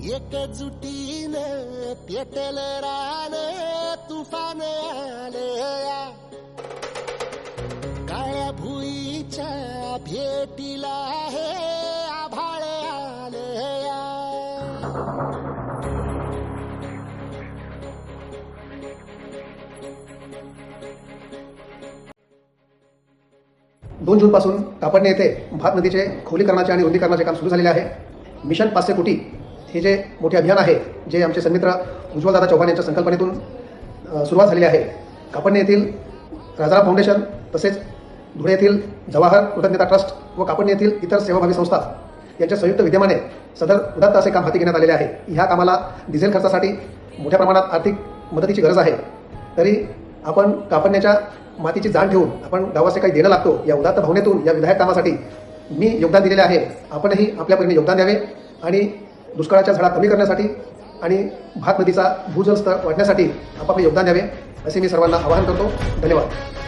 एकजुटीने पेटल रान तुफान आलया काळ्या भुईच्या भेटीला हे आभाळ आलया दोन जूनपासून कापडणे येथे भात नदीचे खोलीकरणाचे आणि रुंदीकरणाचे काम सुरू झालेले आहे. मिशन पाचशे कोटी हे जे मोठे अभियान आहे जे आमचे सन्मित्र उज्ज्वलदादा चौहान यांच्या संकल्पनेतून सुरुवात झालेली आहे. कापडणे येथील राजाराम फाउंडेशन तसेच धुळे येथील जवाहर कृतज्ञता ट्रस्ट व कापडणे येथील इतर सेवाभावी संस्था यांच्या संयुक्त विद्यमाने सदर उदात्त असे काम हाती घेण्यात आलेले आहे. ह्या कामाला डिझेल खर्चासाठी मोठ्या प्रमाणात आर्थिक मदतीची गरज आहे. तरी आपण कापडण्याच्या मातीची जाण ठेवून आपण गावाचे काही देणं लागतो या उदात्त भावनेतून या विधायक कामासाठी मी योगदान दिलेले आहे. आपणही आपल्या परीने योगदान द्यावे आणि दुष्काळाच्या झळा कमी करण्यासाठी आणि भात नदीचा भूजल स्तर वाढण्यासाठी आपापले योगदान द्यावे असे मी सर्वांना आवाहन करतो. धन्यवाद.